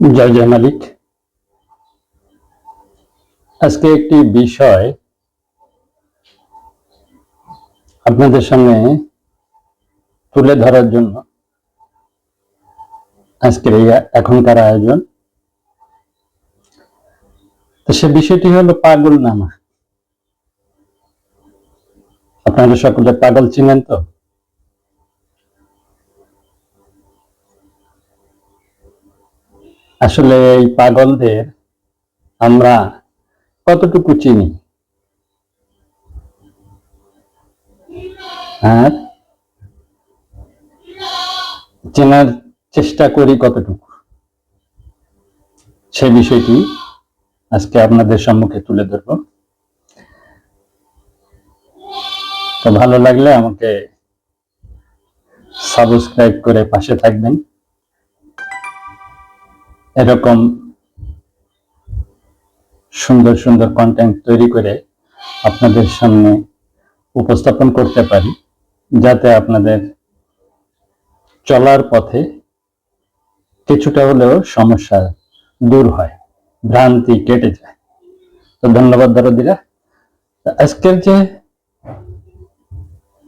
জয় জয় মালিক। আজকে একটি বিষয় আপনাদের সামনে তুলে ধরার জন্য আজকের এই এখনকার আয়োজন। তো সে বিষয়টি হলো পাগল নামা আপনারা সকলে পাগল চিনেন তো? আসলে এই পাগলদের আমরা কতটুকু চিনি? আর চেনার চেষ্টা করি কতটুকু? সে বিষয়টি আজকে আপনাদের সম্মুখে তুলে ধরব। তো ভালো লাগলে আমাকে সাবস্ক্রাইব করে পাশে থাকবেন। এরকম সুন্দর সুন্দর কন্টেন্ট তৈরি করে আপনাদের সামনে উপস্থাপন করতে পারি, যাতে আপনাদের চলার পথে কিছুটা হলেও সমস্যা দূর হয়, ভ্রান্তি কেটে যায়। তো ধন্যবাদ দরদিরা। আজকের যে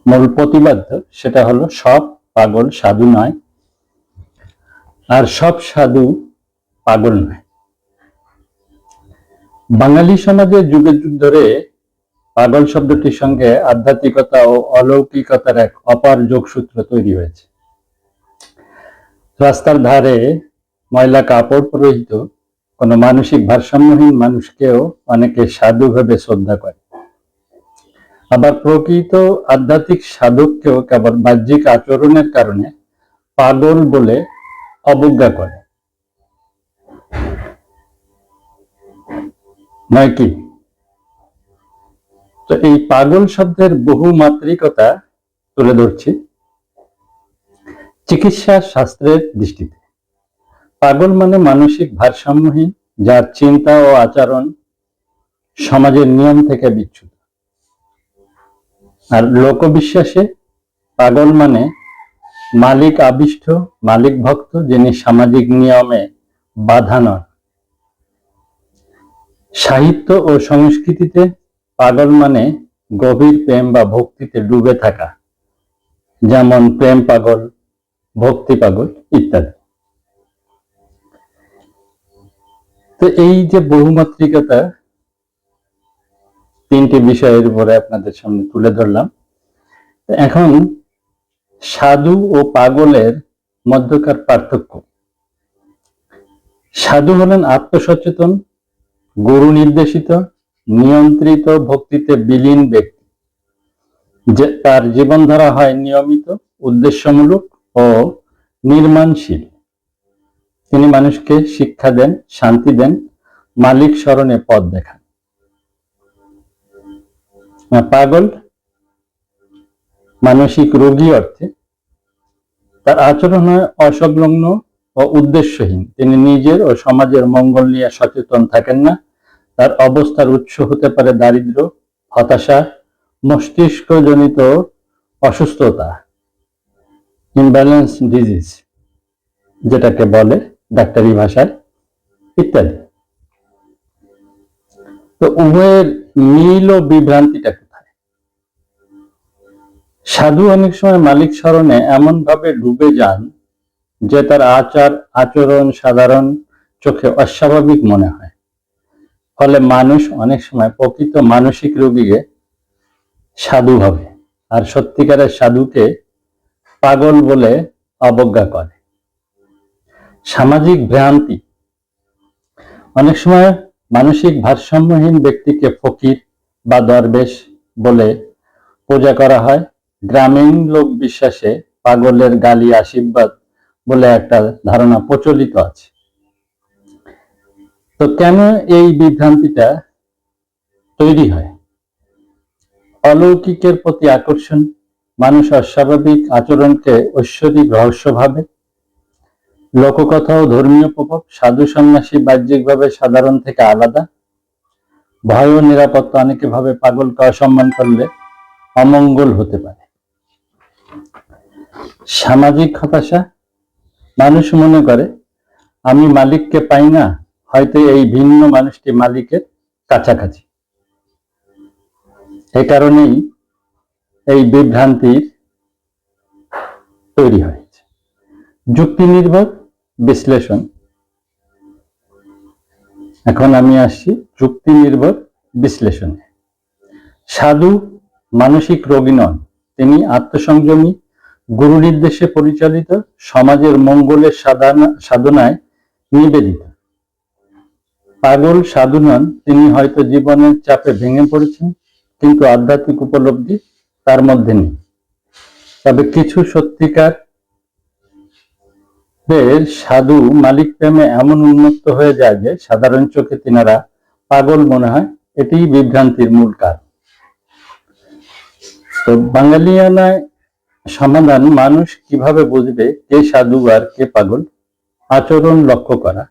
মূল প্রতিবাদ্য সেটা হলো সব পাগল সাধু নয়, আর সব সাধু পাগল নয়। বাঙালি সমাজে যুগে যুগ ধরে পাগল শব্দটির সঙ্গে আধ্যাত্মিকতা ও অলৌকিকতার এক অপার যোগসূত্র তৈরি হয়েছে। রাস্তার ধারে ময়লা কাপড় পরিহিত কোনো মানসিক ভারসাম্যহীন মানুষকেও অনেকে সাধু ভেবে শ্রদ্ধা করে। আবার প্রকৃত আধ্যাত্মিক সাধককেও কেবল বাহ্যিক আচরণের কারণে পাগল বলে অবজ্ঞা করে। নয় কি তো এই পাগল শব্দের বহু মাত্রিকতা তুলে ধরছি চিকিৎসা শাস্ত্রের দৃষ্টিতে। পাগল মানে মানসিক ভারসাম্যহীন, যার চিন্তা ও আচরণ সমাজের নিয়ম থেকে বিচ্যুত। আর লোকবিশ্বাসে পাগল মানে মালিক আবিষ্ট, মালিক ভক্ত যিনি সামাজিক নিয়মে বাধা নন। সাহিত্য ও সংস্কৃতিতে পাগল মানে গভীর প্রেম বা ভক্তিতে ডুবে থাকা। যেমন প্রেম পাগল, ভক্তি পাগল ইত্যাদি। তো এই যে বহুমাত্রিকতা তিনটি বিষয়ের উপরে আপনাদের সামনে তুলে ধরলাম। এখন সাধু ও পাগলের মধ্যকার পার্থক্য। সাধু হলেন আত্মসচেতন গুরু নির্দেশিত, নিয়ন্ত্রিত ভক্তিতে বিলীন ব্যক্তি, যে তার জীবনধারা হয় নিয়মিত, উদ্দেশ্যমূলক ও নির্মাণশীল। তিনি মানুষকে শিক্ষা দেন, শান্তি দেন, মালিক স্মরণে পথ দেখান। পাগল, মানসিক রোগী অর্থে তার আচরণ হয় অসংলগ্ন ও উদ্দেশ্যহীন। তিনি নিজের ও সমাজের মঙ্গল নিয়ে সচেতন থাকেন না। তার অবস্থার উৎস হতে পারে দারিদ্র, হতাশা, মস্তিষ্কজনিত অসুস্থতা ইমব্যালেন্স ডিজিজ যেটাকে বলে ডাক্তারি ভাষায় ইত্যাদি। তো উভয়ের মিল ও বিভ্রান্তিটা কোথায়? সাধু অনেক সময় মালিক স্মরণে এমন ভাবে ডুবে যান যে তার আচার, আচরণ সাধারণ চোখে অস্বাভাবিক মনে হয়। ফলে মানুষ অনেক সময় প্রকৃত মানসিক রোগীকে সাধু ভাবে আর সত্যিকারের সাধুকে পাগল বলে অবজ্ঞা করে। সামাজিক ভ্রান্তি। অনেক সময় মানসিক ভারসাম্যহীন ব্যক্তিকে ফকির বা দরবেশ বলে পূজা করা হয়। গ্রামীণ লোক বিশ্বাসে পাগলের গালি, আশীর্বাদ বলে একটা ধারণা প্রচলিত আছে। তো কেন এই বিভ্রান্তিটা তৈরি হয়? অলৌকিকের প্রতি আকর্ষণ মানুষ অস্বাভাবিক আচরণকে ঐশ্বরিক রহস্য ভাবে। লোককথা ও ধর্মীয় প্রভাব, সাধু সন্ন্যাসী বাহ্যিকভাবে সাধারণ থেকে আলাদা। ভয় ও নিরাপত্তা অনেকে ভাবে পাগলকে অসম্মান করলে অমঙ্গল হতে পারে। সামাজিক হতাশা মানুষ মনে করে, আমি মালিককে পাই না, হয়তো এই ভিন্ন মানুষটি মালিকের কাছাকাছি। এ কারণেই এই বিভ্রান্তির তৈরি হয়েছে। যুক্তি নির্ভর, বিশ্লেষণ। এখন আমি আসছি যুক্তি নির্ভর, বিশ্লেষণে। সাধু, মানসিক রোগী নন, তিনি আত্মসংযমী গুরু নির্দেশে পরিচালিত সমাজের মঙ্গলের সাধনা- সাধনায় নিবেদিত। পাগল সাধু নন তিনি হয়তো জীবনের চাপে ভেঙে পড়েছেন, কিন্তু আধ্যাত্মিক উপলব্ধি তার মধ্যে নেই। তবে কিছু সত্যিকার সাধু মালিক প্রেমে এমন উন্মুক্ত হয়ে যায় যে, সাধারণ চোখে তিনারা পাগল মনে হয়, এটিই বিভ্রান্তির মূল কারণ। তো বাঙালিয়ানায় সমাধান মানুষ কীভাবে বুঝবে কে সাধু আর কে পাগল? আচরণ লক্ষ্য করা।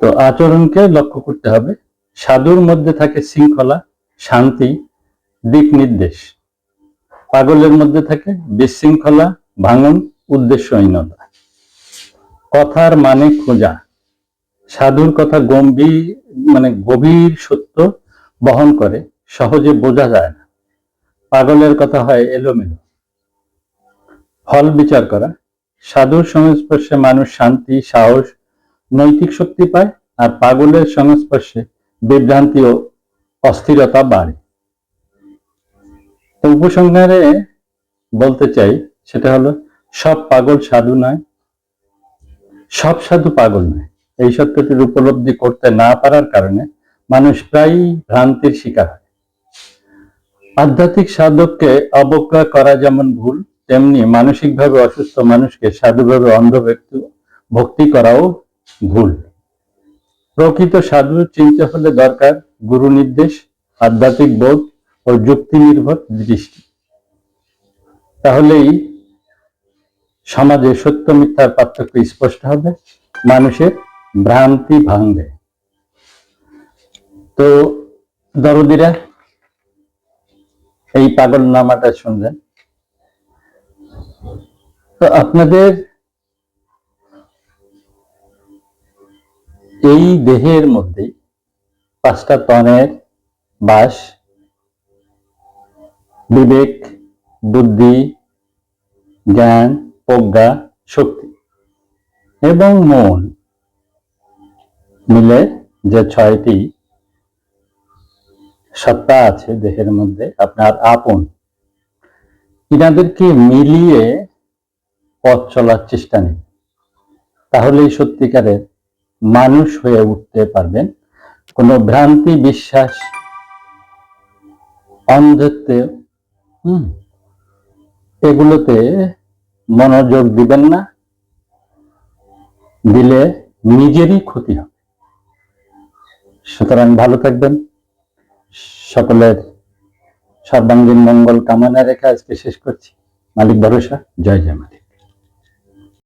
তো আচরণকে লক্ষ্য করতে হবে। সাধুর মধ্যে থাকে শৃঙ্খলা, শান্তি, দিক নির্দেশ। পাগলের মধ্যে থাকে বিশৃঙ্খলা, ভাঙন, উদ্দেশ্যহীনতা। কথার মানে খোঁজা। সাধুর কথা গম্ভীর মানে গভীর সত্য বহন করে। সহজে বোঝা যায় না। পাগলের কথা হয় এলোমেলো। ফল বিচার করা। সাধুর সংস্পর্শে মানুষ শান্তি, সাহস, নৈতিক শক্তি পায় আর পাগলের সংস্পর্শে বিভ্রান্তি ও অস্থিরতা বাড়ে। তো উপসংহারে বলতে চাই, সেটা হলো, সব পাগল সাধু নয়, সব সাধু পাগল নয়। এই সত্যটির উপলব্ধি করতে না পারার কারণে মানুষ প্রায়ই ভ্রান্তির শিকার হয়। আধ্যাত্মিক সাধককে অবজ্ঞা করা যেমন ভুল, তেমনি মানসিকভাবে অসুস্থ মানুষকে সাধুভাবে অন্ধ ব্যক্তি ভক্তি করাও ভুল। প্রকৃত সাধু চিনতে হলে দরকার গুরু নির্দেশ আধ্যাত্মিক বোধ ও যুক্তি নির্ভর দৃষ্টি। তাহলেই সমাজে সত্য মিথ্যার পার্থক্য স্পষ্ট হবে, মানুষের ভ্রান্তি ভাঙবে। তো দরদিরা এই পাগল নামাটা শুনলেন? তো আপনাদের এই দেহের মধ্যে পাঁচটা তনের বাস, বিবেক, বুদ্ধি, জ্ঞান, প্রজ্ঞা, শক্তি এবং মন মিলে যে ছয়টি সত্তা আছে দেহের মধ্যে, আপনার আপন। ইনাদেরকে মিলিয়ে পথ চলার চেষ্টা নেই তাহলেই সত্যিকারের মানুষ হয়ে উঠতে পারবেন। কোনো ভ্রান্তি, বিশ্বাস, অন্ধত্ব এগুলোতে মনোযোগ দিবেন না। দিলে নিজেরই ক্ষতি হবে। সুতরাং ভালো থাকবেন। সকলের সর্বাঙ্গীন মঙ্গল কামনা রেখে আজকে শেষ করছি। মালিক ভরসা জয় জয় মালিক।